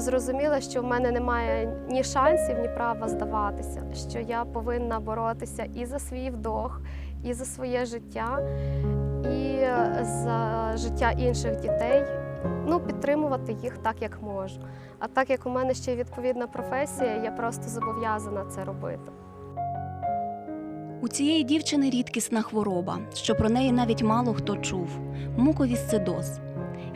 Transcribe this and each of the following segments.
Зрозуміла, що в мене немає ні шансів, ні права здаватися, що я повинна боротися і за свій вдох, і за своє життя, і за життя інших дітей. Ну, підтримувати їх так, як можу. А так як у мене ще є відповідна професія, я просто зобов'язана це робити. У цієї дівчини рідкісна хвороба, що про неї навіть мало хто чув муковісцидоз.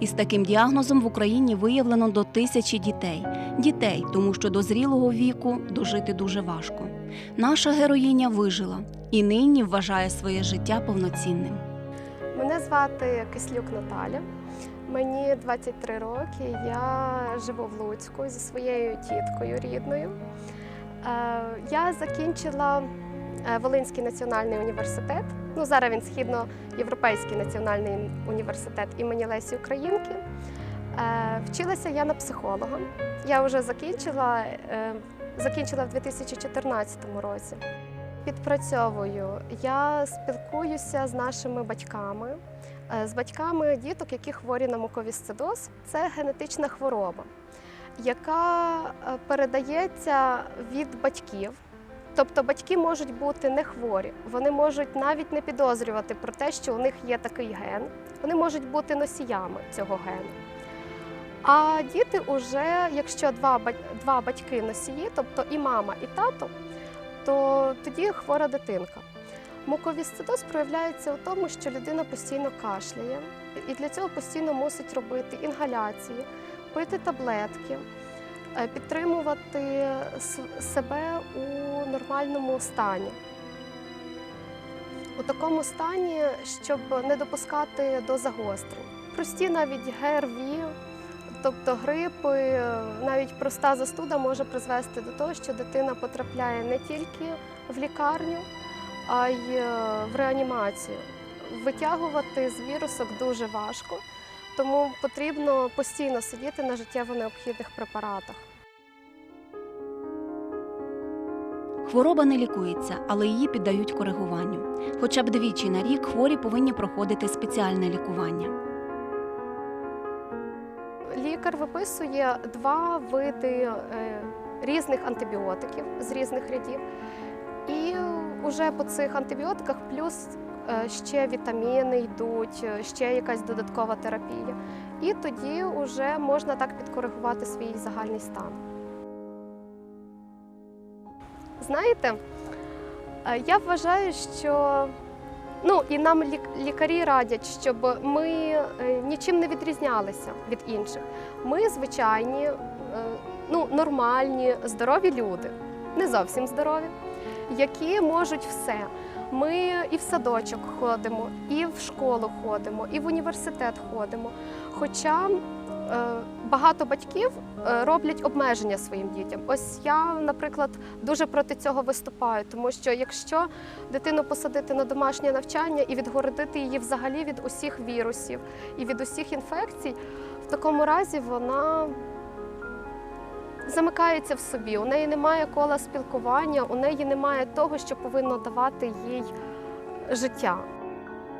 Із таким діагнозом в Україні виявлено до тисячі дітей. Дітей, тому що до зрілого віку дожити дуже важко. Наша героїня вижила і нині вважає своє життя повноцінним. Мене звати Кислюк Наталя. Мені 23 роки. Я живу в Луцьку зі своєю тіткою рідною. Е, Я закінчила е, Волинський національний університет. Ну, зараз він східноєвропейський національний університет імені Лесі Українки. Е, Вчилася я на психолога. Я вже закінчила, е, закінчила в 2014 році. Підпрацьовую. Я спілкуюся з нашими батьками, е, з батьками діток, які хворі на муковісцидоз. Це генетична хвороба, яка передається від батьків. Тобто батьки можуть бути не хворі, вони можуть навіть не підозрювати про те, що у них є такий ген. Вони можуть бути носіями цього гену. А діти вже, якщо два, два батьки носії, тобто і мама, і тато, то тоді хвора дитинка. Муковісцидоз проявляється у тому, що людина постійно кашляє, і для цього постійно мусить робити інгаляції, пити таблетки, підтримувати себе у нормальному стані. У такому стані, щоб не допускати до загострень. Прості навіть ГРВІ, тобто грипи, навіть проста застуда може призвести до того, що дитина потрапляє не тільки в лікарню, а й е, в реанімацію. Витягувати з вірусок дуже важко, тому потрібно постійно сидіти на життєво необхідних препаратах. Хвороба не лікується, але її піддають коригуванню. Хоча б двічі на рік хворі повинні проходити спеціальне лікування. Лікар виписує два види е, різних антибіотиків з різних рядів. І вже по цих антибіотиках плюс ще вітаміни йдуть, е, ще якась додаткова терапія. І тоді вже можна так підкоригувати свій загальний стан. Знаєте, е, я вважаю, що ну і нам лік- лікарі радять, щоб ми е, нічим не відрізнялися від інших. Ми звичайні, е, ну, нормальні, здорові люди, не зовсім здорові, які можуть все. Ми і в садочок ходимо, і в школу ходимо, і в університет ходимо. Хоча е, багато батьків е, роблять обмеження своїм дітям. Ось я, наприклад, дуже проти цього виступаю, тому що якщо дитину посадити на домашнє навчання і відгородити її взагалі від усіх вірусів і від усіх інфекцій, в такому разі вона замикається в собі. У неї немає кола спілкування, у неї немає того, що повинно давати їй життя.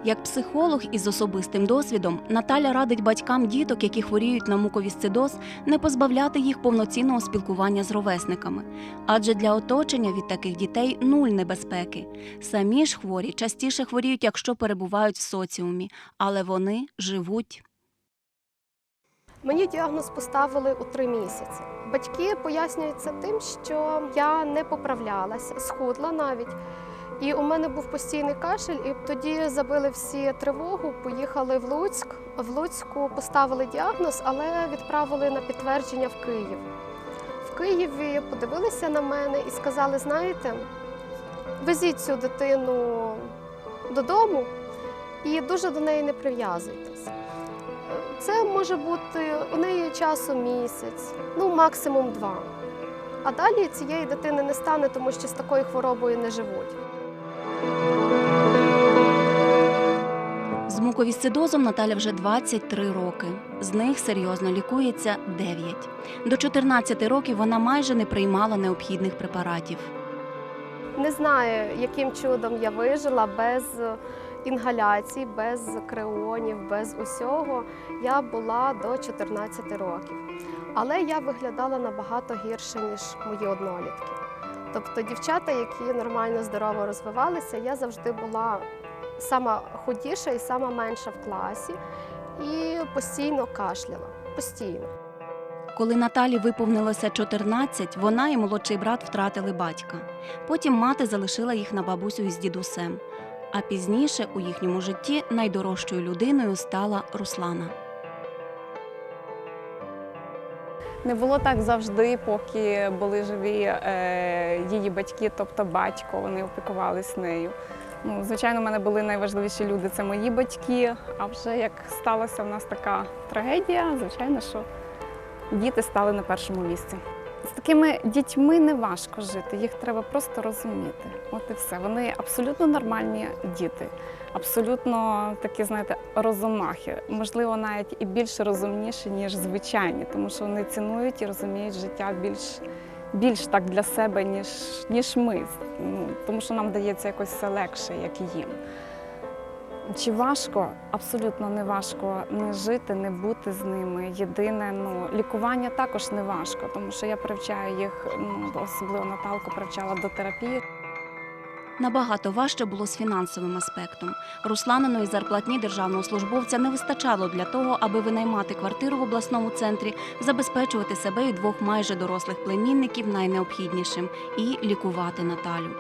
Як психолог із особистим досвідом, Наталя радить батькам діток, які хворіють на муковісцидоз, не позбавляти їх повноцінного спілкування з ровесниками. Адже для оточення від таких дітей нуль небезпеки. Самі ж хворі частіше хворіють, якщо перебувають в соціумі, але вони живуть. Мені діагноз поставили у три місяці. Батьки пояснюють це тим, що я не поправлялася, схудла навіть. І у мене був постійний кашель, і тоді забили всі тривогу, поїхали в Луцьк. В Луцьку поставили діагноз, але відправили на підтвердження в Київ. В Києві подивилися на мене і сказали: знаєте, везіть цю дитину додому і дуже до неї не прив'язуйтесь. Це може бути у неї часу місяць, ну максимум два. А далі цієї дитини не стане, тому що з такою хворобою не живуть. З муковісцидозом Наталя вже 23 роки. З них серйозно лікується 9. До 14 років вона майже не приймала необхідних препаратів. Не знаю, яким чудом я вижила без інгаляцій, без креонів, без усього. Я була до 14 років. Але я виглядала набагато гірше, ніж мої однолітки. Тобто дівчата, які нормально здорово розвивалися, я завжди була сама худіша і сама менша в класі і постійно кашляла. Постійно. Коли Наталі виповнилося 14, вона і молодший брат втратили батька. Потім мати залишила їх на бабусю із дідусем. А пізніше у їхньому житті найдорожчою людиною стала Руслана. Не було так завжди, поки були живі е, її батьки, тобто батько, вони опікувалися нею. Ну, звичайно, в мене були найважливіші люди це мої батьки. А вже як сталася в нас така трагедія, звичайно, що діти стали на першому місці. З такими дітьми не важко жити, їх треба просто розуміти. От і все. Вони абсолютно нормальні діти, абсолютно такі, знаєте, розумахи. Можливо, навіть і більш розумніші, ніж звичайні, тому що вони цінують і розуміють життя більш, більш так для себе, ніж, ніж ми. Ну, тому що нам дається якось все легше, як їм. Чи важко? Абсолютно не важко не жити, не бути з ними. Єдине, ну лікування також не важко, тому що я привчаю їх, ну особливо Наталку привчала до терапії. Набагато важче було з фінансовим аспектом. Русланиної зарплатні державного службовця не вистачало для того, аби винаймати квартиру в обласному центрі, забезпечувати себе і двох майже дорослих племінників найнеобхіднішим і лікувати Наталю.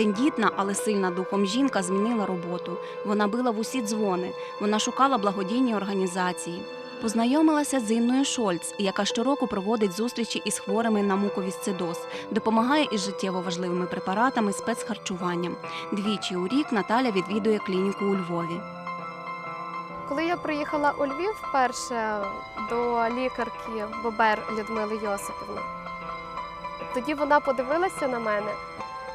Тендітна, але сильна духом жінка змінила роботу. Вона била в усі дзвони. Вона шукала благодійні організації. Познайомилася з Інною Шольц, яка щороку проводить зустрічі із хворими на муковісцидоз, допомагає із життєво важливими препаратами, спецхарчуванням. Двічі у рік Наталя відвідує клініку у Львові. Коли я приїхала у Львів вперше до лікарки Бобер Людмили Йосипівни, тоді вона подивилася на мене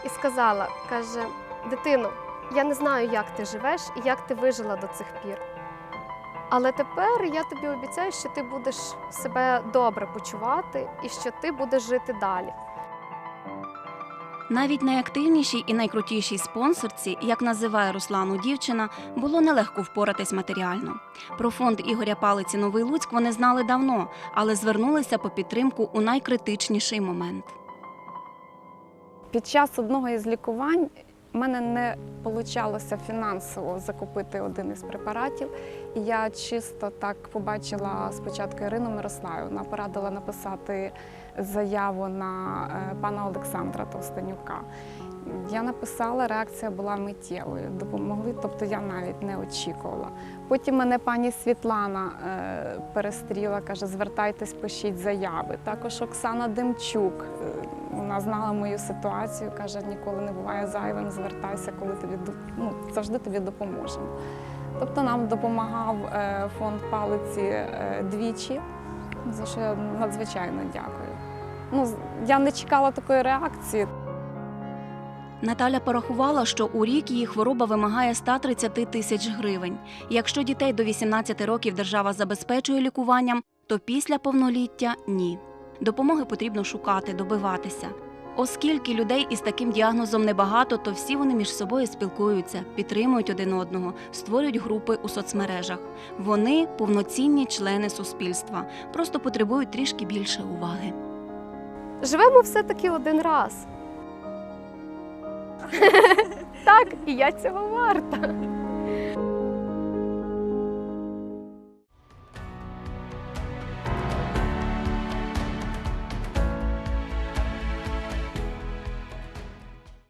і сказала: каже: дитино, я не знаю, як ти живеш і як ти вижила до цих пір. Але тепер я тобі обіцяю, що ти будеш себе добре почувати і що ти будеш жити далі. Навіть найактивнішій і найкрутішій спонсорці, як називає Руслану дівчина, було нелегко впоратись матеріально. Про фонд Ігоря Палиці Новий Луцьк вони знали давно, але звернулися по підтримку у найкритичніший момент. Під час одного із лікувань в мене не вийшло фінансово закупити один із препаратів. І я чисто так побачила спочатку Ірину Мирославівну, вона порадила написати заяву на е, пана Олександра Товстенюка. Я написала, реакція була миттєвою. Допомогли, тобто я навіть не очікувала. Потім мене пані Світлана е, перестріла, каже, звертайтесь, пишіть заяви. Також Оксана Демчук, е, вона знала мою ситуацію, каже, ніколи не буває зайвим, звертайся, коли тобі ну, завжди тобі допоможемо. Тобто нам допомагав е, фонд палиці е, двічі, за що я надзвичайно дякую. Ну, я не чекала такої реакції. Наталя порахувала, що у рік її хвороба вимагає 130 тисяч гривень. Якщо дітей до 18 років держава забезпечує лікуванням, то після повноліття ні. Допомоги потрібно шукати, добиватися. Оскільки людей із таким діагнозом небагато, то всі вони між собою спілкуються, підтримують один одного, створюють групи у соцмережах. Вони повноцінні члени суспільства, просто потребують трішки більше уваги. Живемо все-таки один раз. Так, і я цього варта.